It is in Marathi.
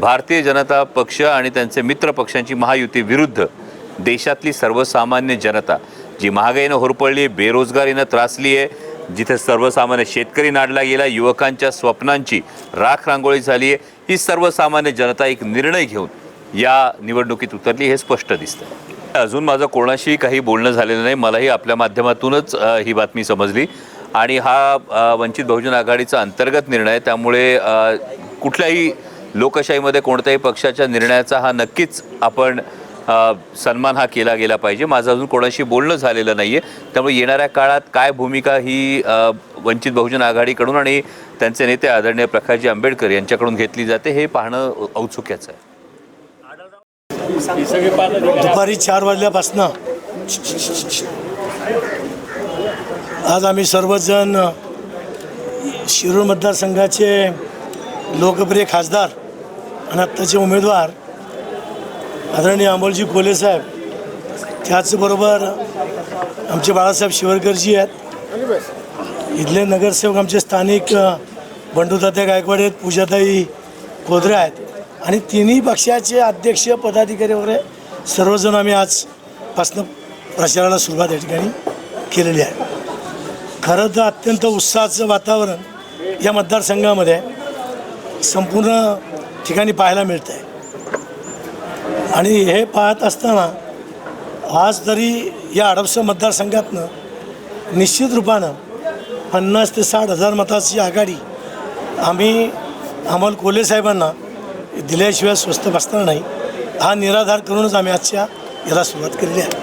भारतीय जनता पक्ष आणि त्यांचे मित्र पक्षांची महायुती विरुद्ध देशातली सर्वसामान्य जनता जी महागाईनं होरपळली बेरोजगारीनं त्रासली आहे जिथे सर्वसामान्य शेतकरी नाडला गेला युवकांच्या स्वप्नांची राख रांगोळी झाली आहे ही सर्वसामान्य जनता एक निर्णय घेऊन या निवडणुकीत उतरली हे स्पष्ट दिसतं अजून माझं कोणाशी काही बोलणं झालेलं नाही मलाही आपल्या माध्यमातूनच ही बातमी समजली. आणि हा वंचित बहुजन आघाडीचा अंतर्गत निर्णय त्यामुळे कुठल्याही लोकशाहीमध्ये कोणत्याही पक्षाच्या निर्णयाचा हा नक्कीच आपण सन्मान हा केला गेला पाहिजे. माझं अजून कोणाशी बोलणं झालेलं नाही आहे त्यामुळे येणाऱ्या काळात काय भूमिका ही वंचित बहुजन आघाडीकडून आणि त्यांचे नेते आदरणीय प्रकाशजी आंबेडकर यांच्याकडून घेतली जाते हे पाहणं औत्सुक्याचं आहे. दुपारी चार वाजल्यापासनं आज आम्ही सर्वजण शिरूर मतदारसंघाचे लोकप्रिय खासदार आणि आत्ताचे उमेदवार आदरणीय अमोलजी कोले साहेब त्याचबरोबर आमचे बाळासाहेब शिवरकरजी आहेत. इथले नगरसेवक आमचे स्थानिक बंडूदात्या गायकवाड आहेत पूजाताई खोदरे आहेत. आणि तिन्ही पक्षाचे अध्यक्ष पदाधिकारी वगैरे सर्वजण आम्ही आजपासनं प्रचाराला सुरुवात या ठिकाणी केलेली आहे. खरं तर अत्यंत उत्साहाचं वातावरण या मतदारसंघामध्ये संपूर्ण ठिकाणी पाहायला मिळतं आहे आणि हे पाहत असताना आज तरी या आडपसं मतदारसंघातनं निश्चित रूपानं पन्नास ते साठ हजार मताची आघाडी आम्ही अमोल कोले साहेबांना दिल्याशिवाय स्वस्त बसणार नाही हा निराधार करूनच आम्ही आजच्या याला सुरुवात केलेली आहे.